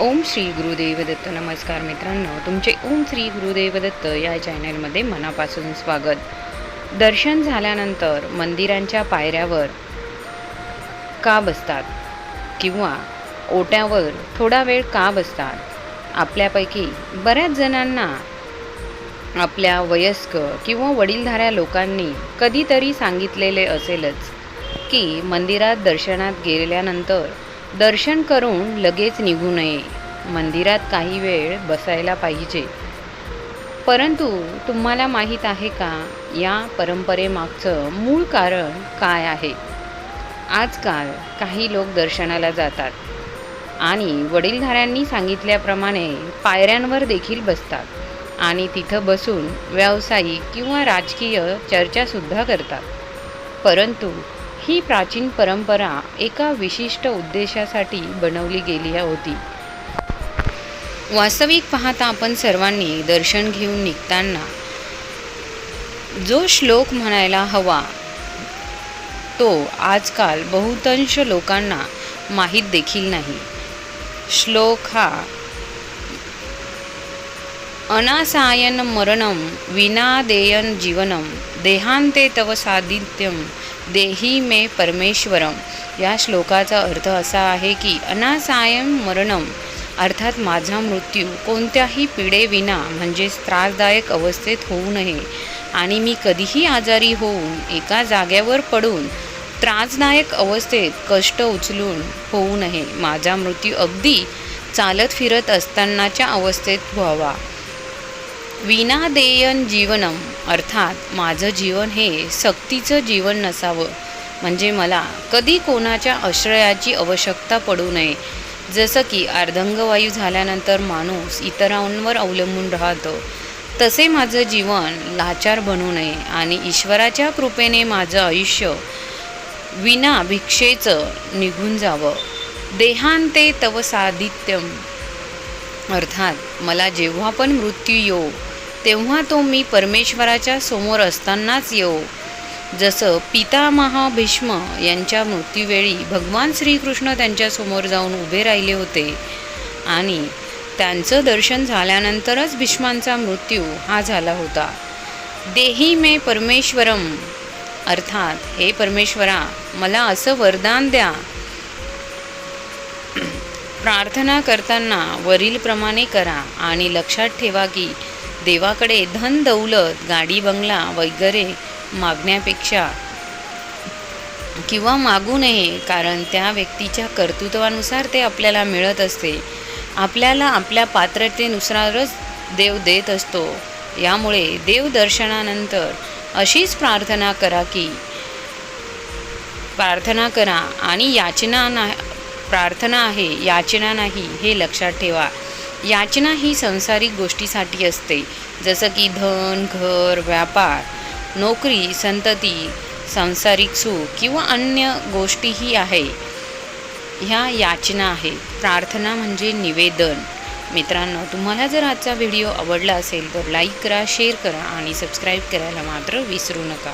ओम श्री गुरुदेव दत्त नमस्कार मित्रांनो तुमचे ओम श्री गुरुदेव दत्त या चॅनलमध्ये मनापासून स्वागत. दर्शन झाल्यानंतर मंदिरांच्या पायऱ्यावर का बसतात? किंवा ओट्यावर थोडा वेळ का बसतात? आपल्यापैकी बऱ्याच जणांना आपल्या वयस्क किंवा वडीलधाऱ्या लोकांनी कधीतरी सांगितलेले असेलच की मंदिरात दर्शनात गेल्यानंतर दर्शन करून लगेच निघू नये. मंदिरात काही वेळ बसायला पाहिजे. परंतु तुम्हाला माहीत आहे का या परंपरेमागचं मूळ कारण काय आहे? आजकाल काही लोक दर्शनाला जातात आणि वडीलधाऱ्यांनी सांगितल्याप्रमाणे पायऱ्यांवर देखील बसतात आणि तिथं बसून व्यावसायिक किंवा राजकीय चर्चासुद्धा करतात. परंतु ही प्राचीन परंपरा एका विशिष्ट उद्देशासाठी बनवली गेली होती. वास्तविक पाहता आपण सर्वांनी दर्शन घेऊन निघताना जो श्लोक म्हणायला हवा तो आजकाल बहुतांश लोकांना माहीत देखील नाही. श्लोक हा अनासायन मरणम विनादेयन जीवनम देहांते तव साधित्यम देही मे परमेश्वरम. या श्लोकाचा अर्थ असा आहे की अनासायम मरणम अर्थात माझा मृत्यू कोणत्याही पिढेविना म्हणजेच त्रासदायक अवस्थेत होऊ नये. आणि मी कधीही आजारी होऊन एका जाग्यावर पडून त्रासदायक अवस्थेत कष्ट उचलून होऊ नये. माझा मृत्यू अगदी चालत फिरत असतानाच्या अवस्थेत व्हावा. विनादेयन जीवनम अर्थात माझं जीवन हे सक्तीचं जीवन नसावं. म्हणजे मला कधी कोणाच्या आश्रयाची आवश्यकता पडू नये. जसं की अर्धंगवायू झाल्यानंतर माणूस इतरांवर अवलंबून राहतो. तसे माझं जीवन लाचार बनू नये आणि ईश्वराच्या कृपेने माझं आयुष्य विना भिक्षेचं निघून जावं. देहांते तव साधित्यम अर्थात मला जेव्हा पण मृत्यू येऊ तेव्हा तो मी परमेश्वराच्या समोर असतानाच येऊ. जसं पितामहा भीष्म यांच्या मृत्यूवेळी भगवान श्रीकृष्ण त्यांच्यासमोर जाऊन उभे राहिले होते आणि त्यांचं दर्शन झाल्यानंतरच भीष्मांचा मृत्यू हा झाला होता. देही मे परमेश्वरम अर्थात हे परमेश्वरा मला असं वरदान द्या. प्रार्थना करताना वरीलप्रमाणे करा आणि लक्षात ठेवा की देवाकडे धन दौलत गाडी बंगला वगैरे मागण्यापेक्षा किंवा मागू नये कारण त्या व्यक्तीच्या कर्तृत्वानुसार ते आपल्याला मिळत असते. आपल्याला आपल्या पात्रतेनुसारच देव देत असतो. यामुळे देवदर्शनानंतर अशीच प्रार्थना करा की प्रार्थना करा आणि याचना ना प्रार्थना आहे याचना नाही हे लक्षात ठेवा. याचना ही संसारिक गोष्टीसाठी असते. जसं की धन घर व्यापार नोकरी संतती सांसारिक सुख किंवा अन्य गोष्टीही आहे. ह्या याचना आहे प्रार्थना म्हणजे निवेदन. मित्रांनो तुम्हाला जर आजचा व्हिडिओ आवडला असेल तर लाईक करा शेअर करा आणि सबस्क्राईब करायला मात्र विसरू नका.